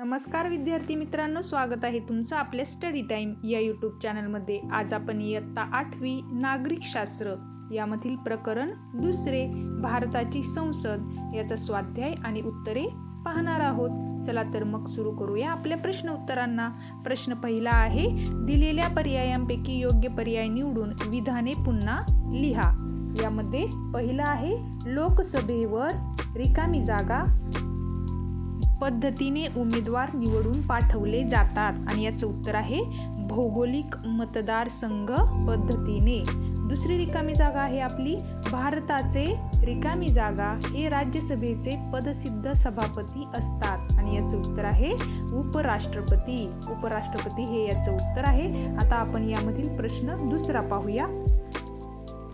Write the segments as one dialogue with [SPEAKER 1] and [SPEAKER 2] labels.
[SPEAKER 1] नमस्कार विद्यार्थी मित्रांनो स्वागत आहे तुमचं आपल्या स्टडी टाईम या यूट्यूब चॅनलमध्ये आज आपण इयत्ता आठवी नागरिकशास्त्र यामधील प्रकरण दुसरे भारताची संसद याचा स्वाध्याय आणि उत्तरे पाहणार आहोत. चला तर मग सुरू करूया आपल्या प्रश्न उत्तरांना प्रश्न पहिला आहे दिलेल्या पर्यायांपैकी योग्य पर्याय निवडून विधाने पुन्हा लिहा. यामध्ये पहिला आहे लोकसभेवर रिकामी जागा पद्धतीने उमेदवार निवडून पाठवले जातात. आणि याचं उत्तर आहे भौगोलिक मतदारसंघ पद्धतीने. दुसरी रिकामी जागा आहे आपली भारताचे रिकामी जागा. हे राज्यसभेचे पदसिद्ध सभापती असतात. आणि याचं उत्तर आहे उपराष्ट्रपती. उपराष्ट्रपती हे याचं उत्तर आहे. आता आपण यामधील प्रश्न दुसरा पाहूया.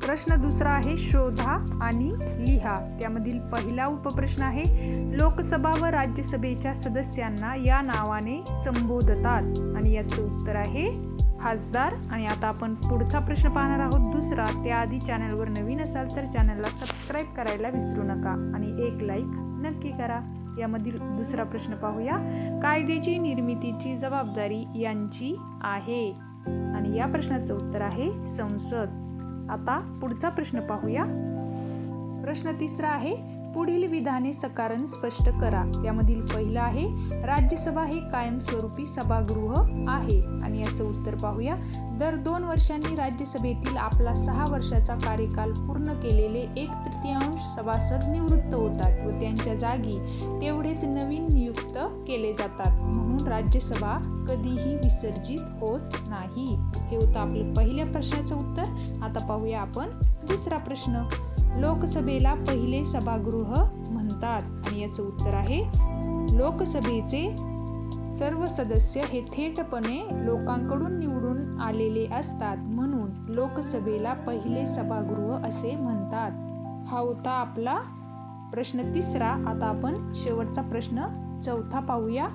[SPEAKER 1] प्रश्न दुसरा आहे शोधा आणि लिहा. त्यामधील पहिला उपप्रश्न आहे लोकसभा व राज्यसभेच्या सदस्यांना या नावाने संबोधतात. आणि याचं उत्तर आहे खासदार. आणि आता आपण पुढचा प्रश्न पाहणार आहोत दुसरा. त्याआधी चॅनलवर नवीन असाल तर चॅनलला सबस्क्राईब करायला विसरू नका आणि एक लाईक नक्की करा. यामधील दुसरा प्रश्न पाहूया. कायद्याची निर्मितीची जबाबदारी यांची आहे. आणि या प्रश्नाचं उत्तर आहे संसद. आता पुढचा प्रश्न पाहूया. प्रश्न तिसरा आहे पुढील विधाने सकारण स्पष्ट करा. यामधील पहिलं आहे राज्यसभा हे कायमस्वरूपी सभागृह आहे. आणि याचं उत्तर पाहूया. दर दोन वर्षांनी राज्यसभेतील आपला सहा वर्षाचा कार्यकाल पूर्ण केलेले एक तृतीयांश सभासद निवृत्त होतात व त्यांच्या जागी तेवढेच नवीन नियुक्त केले जातात. म्हणून राज्यसभा कधीही विसर्जित होत नाही. हे होतं आपलं पहिल्या प्रश्नाचं उत्तर. आता पाहूया आपण दुसरा प्रश्न. लोकसभेला पहिले सभागृह म्हणतात आणि याचं उत्तर आहे लोकसभेचे सर्व सदस्य हे थेटपणे लोकांकडून निवडून आलेले असतात. म्हणून लोकसभेला पहिले सभागृह असे म्हणतात. हा होता आपला प्रश्न तिसरा. आता आपण शेवटचा प्रश्न चौथा पाहूया.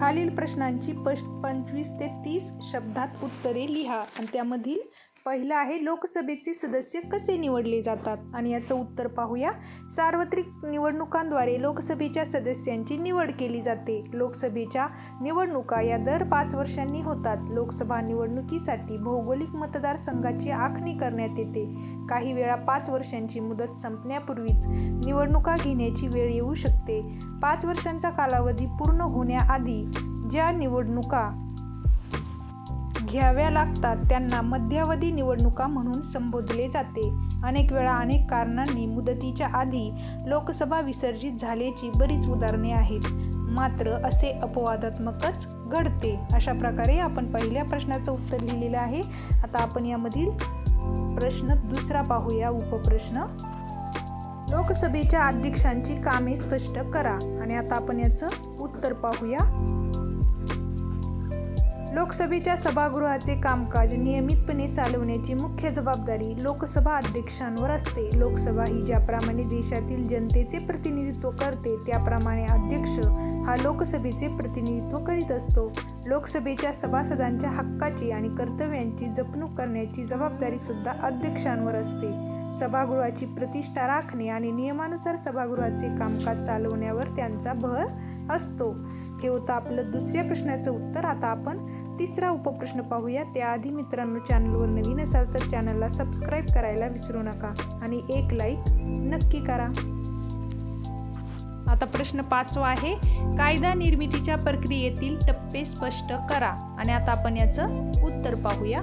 [SPEAKER 1] खालील प्रश्नांची पश पंचवीस ते तीस शब्दात उत्तरे लिहा आणि त्यामधील पहिलं आहे लोकसभेचे सदस्य कसे निवडले जातात? आणि याचं उत्तर पाहूया. सार्वत्रिक निवडणुकांद्वारे लोकसभेच्या सदस्यांची निवड केली जाते. लोकसभेच्या निवडणुका या दर पाच वर्षांनी होतात. लोकसभा निवडणुकीसाठी भौगोलिक मतदारसंघाची आखणी करण्यात येते. काही वेळा पाच वर्षांची मुदत संपण्यापूर्वीच निवडणुका घेण्याची वेळ येऊ शकते. पाच वर्षांचा कालावधी पूर्ण होण्याआधी ज्या निवडणुका घ्याव्या लागतात. त्यांना मध्यावधी निवडणुका म्हणून संबोधले जाते. अनेक वेळा अनेक कारणांनी मुदतीच्या आधी लोकसभा विसर्जित झाल्याची बरीच उदाहरणे आहेत. मात्र असे अपवादात्मकच घडते. अशा प्रकारे आपण पहिल्या प्रश्नाचं उत्तर लिहिलेलं आहे. आता आपण यामधील प्रश्न दुसरा पाहूया. उपप्रश्न. लोकसभेच्या अध्यक्षांची कामे स्पष्ट करा आणि आता आपण याचं उत्तर पाहूया. लोकसभेच्या सभागृहाचे कामकाज नियमितपणे चालवण्याची मुख्य जबाबदारी लोकसभा अध्यक्षांवर असते. लोकसभा ही ज्याप्रमाणे देशातील जनतेचे प्रतिनिधित्व करते त्याप्रमाणे अध्यक्ष हा लोकसभेचे प्रतिनिधित्व करीत असतो. लोकसभेच्या सभासदांच्या हक्काची आणि कर्तव्यांची जपणूक करण्याची जबाबदारी सुद्धा अध्यक्षांवर असते. सभागृहाची प्रतिष्ठा राखणे आणि नियमानुसार सभागृहाचे कामकाज चालवण्यावर त्यांचा भर असतो. हे होतं आपलं दुसऱ्या प्रश्नाचं उत्तर. आता आपण तिसरा उपप्रश्न पाहूया. त्याआधी मित्रांनो चॅनलवर नवीन असाल तर चॅनलला सबस्क्राईब करायला विसरू नका आणि एक लाईक नक्की करा. आता प्रश्न पाचवा आहे. कायदा निर्मितीच्या प्रक्रियेतील टप्पे स्पष्ट करा आणि आता आपण याचं उत्तर पाहूया.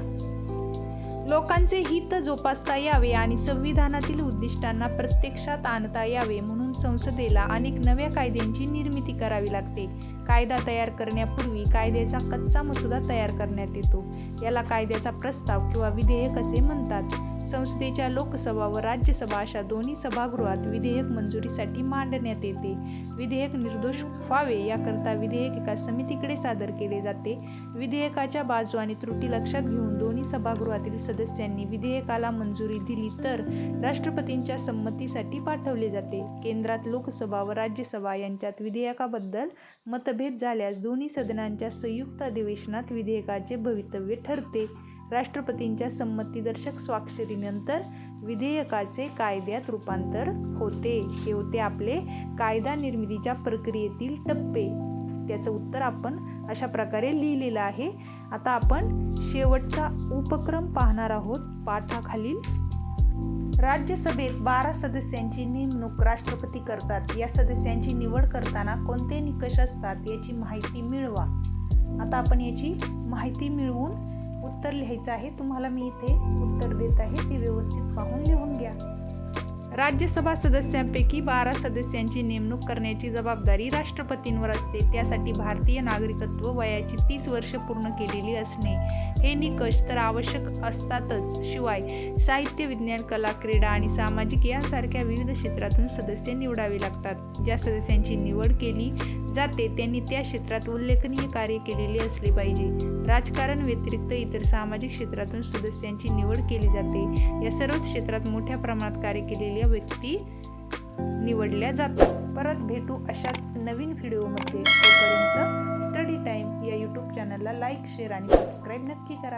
[SPEAKER 1] लोकांचे हित जोपासता यावे आणि संविधानातील उद्दिष्टांना प्रत्यक्षात आणता यावे म्हणून संसदेला अनेक नव्या कायद्यांची निर्मिती करावी लागते. कायदा तयार करण्यापूर्वी कायद्याचा कच्चा मसुदा तयार करण्यात येतो. याला कायद्याचा प्रस्ताव किंवा विधेयक असे म्हणतात. संसदेच्या लोकसभा व राज्यसभा अशा दोन्ही सभागृहात विधेयक मंजुरीसाठी मांडण्यात येते. विधेयक निर्दोष व्हावे याकरता विधेयक एका समितीकडे सादर केले जाते. विधेयकाच्या बाजू आणि त्रुटी लक्षात घेऊन दोन्ही सभागृहातील सदस्यांनी विधेयकाला मंजुरी दिली तर राष्ट्रपतींच्या संमतीसाठी पाठवले जाते. केंद्रात लोकसभा व राज्यसभा यांच्यात विधेयकाबद्दल मतभेद झाल्यास दोन्ही सदनांच्या संयुक्त अधिवेशनात विधेयकाचे भवितव्य ठरते. राष्ट्रपतींच्या संमतीदर्शक स्वाक्षरीनंतर विधेयकाचे कायद्यात रूपांतर होते. हे होते आपले कायदा निर्मितीच्या प्रक्रियेतील टप्पे. त्याचं उत्तर आपण अशा प्रकारे लिहिलेलं आहे. आता आपण शेवटचा उपक्रम पाहणार आहोत पाठाखालील. राज्यसभेत बारा सदस्यांची नेमणूक राष्ट्रपती करतात. या सदस्यांची निवड करताना कोणते निकष असतात याची माहिती मिळवा. आता आपण याची माहिती मिळवून उत्तर लिहायचं आहे. तुम्हाला मी इथे उत्तर देत आहे. ते व्यवस्थित पाहून लिहून घ्या. राज्यसभा सदस्यांपैकी बारा सदस्यांची नेमणूक करण्याची जबाबदारी राष्ट्रपतींवर असते. त्यासाठी भारतीय नागरिकत्व वयाची तीस वर्ष पूर्ण केलेली असणे हे निकष तर आवश्यक असतातच. शिवाय साहित्य विज्ञान कला क्रीडा आणि सामाजिक यासारख्या विविध क्षेत्रातून सदस्य निवडावे लागतात. ज्या सदस्यांची निवड केली जाते त्यांनी त्या क्षेत्रात उल्लेखनीय कार्य केलेले असले पाहिजे. राजकारण व्यतिरिक्त इतर सामाजिक क्षेत्रातून सदस्यांची निवड केली जाते. या सर्वच क्षेत्रात मोठ्या प्रमाणात कार्य केलेल्या व्यक्ती निवडल्या जातात. परत भेटू अशाच नवीन व्हिडिओमध्ये. तोपर्यंत स्टडी टाईम या यूट्यूब चॅनलला लाईक शेअर आणि सबस्क्राईब नक्की करा.